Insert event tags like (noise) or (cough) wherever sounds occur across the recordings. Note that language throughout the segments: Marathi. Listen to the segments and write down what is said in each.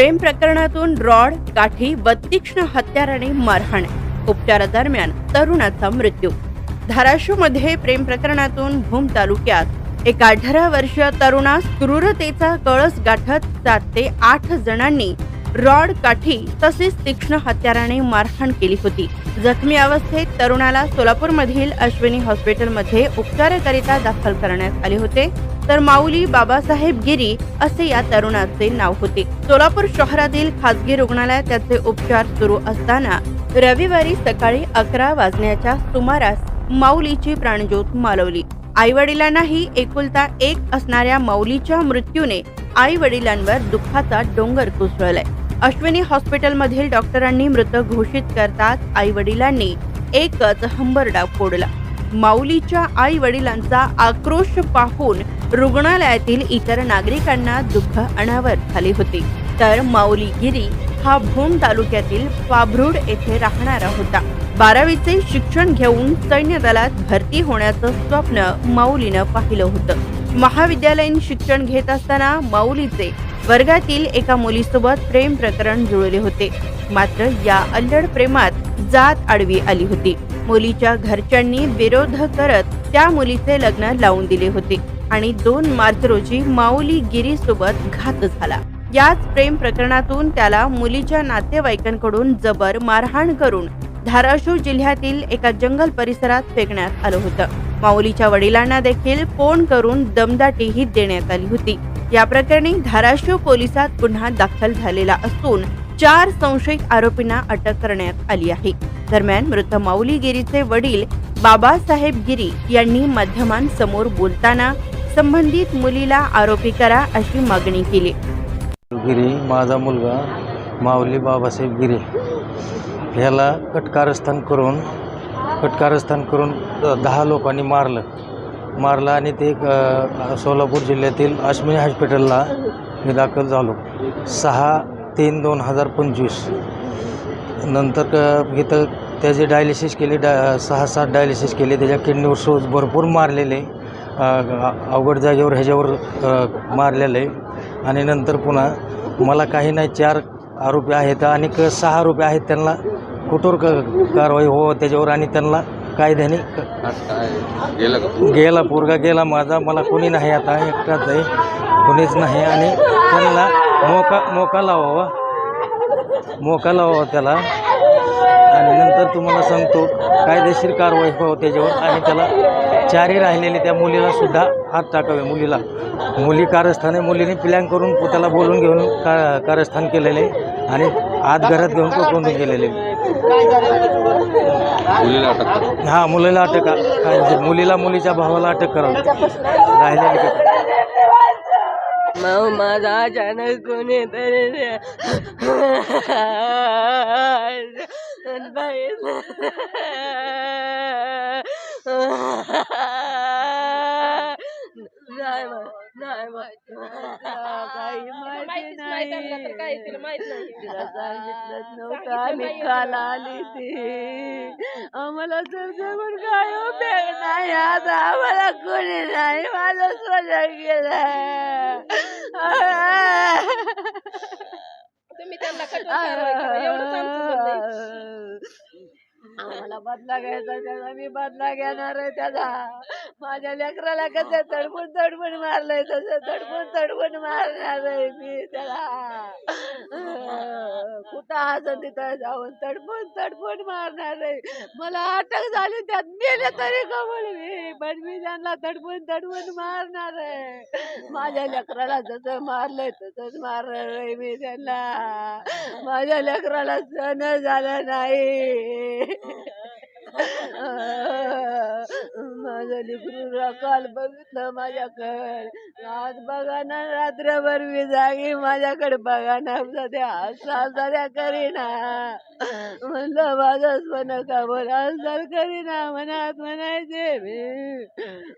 प्रेम प्रकरणातून रॉड काठी व तीक्ष्ण हत्याराने मारहाण. उपचारादरम्यान तरुणाचा मृत्यू. धाराशिवमध्ये प्रेम प्रकरणातून भूम तालुक्यात एका अठरा वर्षीय तरुणास क्रूरतेचा कळस गाठत सात ते आठ जणांनी रॉड काठी तसेच तीक्ष्ण हत्याराने मारहाण केली होती. जखमी अवस्थेत तरुणाला सोलापूरमधील अश्विनी हॉस्पिटलमध्ये उपचाराकरिता दाखल करण्यात आले होते. तर माऊली बाबासाहेब गिरी असे या तरुणाचे नाव होते. सोलापूर शहरातील खासगी रुग्णालयात त्याचे उपचार सुरू असताना रविवारी सकाळी अकरा वाजण्याच्या सुमारास माऊलीची प्राणज्योत मालवली. आई वडिलांनाही एकुलता एक असणाऱ्या माऊलीच्या मृत्यूने आई वडिलांवर दुःखाचा डोंगर कोसळलाय. अश्विनी हॉस्पिटलमधील डॉक्टरांनी मृत घोषित करताच आई वडिलांनी एकच हंबरडा फोडला. माऊलीच्या आई वडिलांचा आक्रोश पाहून रुग्णालयातील इतर नागरिकांना दुःख अनावर झाले होते. तर माऊली गिरी हा भूम तालुक्यातील पाभरुड येथे राहणारा होता. बारावीचे शिक्षण घेऊन सैन्य दलात भरती होण्याचं स्वप्न माऊलीनं पाहिलं होतं. महाविद्यालयीन शिक्षण घेत असताना माऊलीचे वर्गातील एका मुलीसोबत प्रेम प्रकरण जुळले होते. मात्र या अल्लड प्रेमात जात आडवी आली होती. मुलीच्या घरच्यांनी विरोध करत त्या मुलीचे लग्न लावून दिले होते. आणि दोन मार्च रोजी माऊली गिरीसोबत घात झाला. याच प्रेम प्रकरणातून त्याला मुलीच्या नातेवाईकांकडून जबर मारहाण करून धाराशिव जिल्ह्यातील एका जंगल परिसरात फेकण्यात आलं होतं. माऊलीच्या वडिलांना देखील फोन करून दमदाटीही देण्यात आली होती. या प्रकरणी धाराशिव पोलिसात गुन्हा दाखल झालेला असून चार संशयित आरोपींना अटक करण्यात आली आहे. दरम्यान मृत माऊली गिरीचे वडील बाबासाहेब गिरी यांनी माध्यमांसमोर बोलताना संबंधित मुलीला आरोपी करा अशी मागणी केली. गिरी माझा मुलगा माऊली बाबासाहेब गिरी ह्याला कटकारस्थान करून कटकारस्थान करून दहा लोकांनी मारलं. मारलं आणि ते सोलापूर जिल्ह्यातील अश्विनी हॉस्पिटलला मी दाखल झालो. सहा तीन दोन हजार पंचवीस. नंतर क- इथं त्याचे डायलिसिस केले डा सहा सात डायलिसिस केले त्याच्या किडनीवर शोज भरपूर मारलेले. अवघड जागेवर ह्याच्यावर मारलेलं आहे. आणि नंतर पुन्हा मला काही नाही चार आरोपी आहेत आणि क सहा आरोपी आहेत त्यांना कठोर क कारवाई हो त्याच्यावर आणि त्यांना कायद्याने गेला पोरगा गेला माझा मला कोणी नाही आता एकटाच आहे कोणीच नाही. आणि त्यांना मोका मोका लावावा. मोका लावावा त्याला. आणि नंतर तुम्हाला सांगतो कायदेशीर कारवाई हो त्याच्यावर आणि त्याला चारही राहिलेले त्या मुलीला सुद्धा हात टाकावे मुलीला. मुली कारस्थान आहे मुलीने प्लॅन करून त्याला बोलून घेऊन का कारस्थान केलेले आणि आत घरात घेऊन पकडून गेलेले. मुलीला अटक करा. हा मुलीला अटक मुलीला मुलीच्या भावाला अटक करावी राहिलेली माझा अचानक कोणी तरी नाही माहिती (laughs) नाही तिला सांगितलंच नव्हतं आम्ही काल आली ती. आम्हाला समजून काय उपयोग नाही. आता आम्हाला कोणी नाही मला सोडा गेला. (laughs) तुम्ही त्यांना एवढंच आमचं. आम्हाला बदला घ्यायचा त्याचा मी बदला घेणार आहे त्याचा. माझ्या लेकराला कसं तडफून तडफून मारलंय तसं तडफून तडफून मारणार आहे मी त्याला. कुठं असं तिथं जाऊन तडफून तडफून मारणार आहे. मला अटक झाली त्यात मेले तरी कमळ मी पण मी त्यांना तडफून तडफून मारणार आहे. माझ्या लेकराला जसं मारलंय तसंच मारणार आहे मी त्यांना. माझ्या लेकराला सण झालं नाही. माझं लेकरू काल बघितलं माझ्याकडे आज बघा ना रात्रभर मी जागी माझ्याकडे बघा ना सध्या असा सध्या करीना म्हणलं माझंच पण का बोला करीना मनात म्हणायचे मी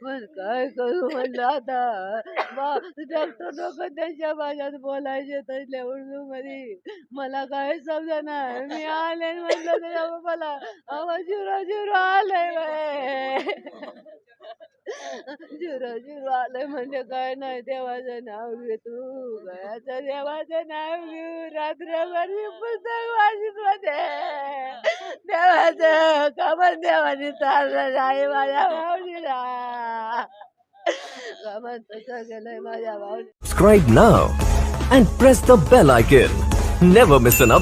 पण काय करू म्हणलं आता बा डॉक्टर लोक त्यांच्या भाषेत बोलायचे तसल्या उर्दू मध्ये मला काय समजा मी आले म्हणलं त्याच्या बाबाला आवाज झिरो झिरो आलंय बाय झिरो आलंय म्हणजे काय नाही देवाचं नाव घे तू. गयाचं देवाचं नाव घेऊ. रात्रभर मी पुस्तक वाचित मध्ये देवाचं कमल देवाने चाललं नाही माझ्या मावशीला कमल तसं गेलंय माझ्या मावशी Subscribe now and press the bell icon. Never miss an update.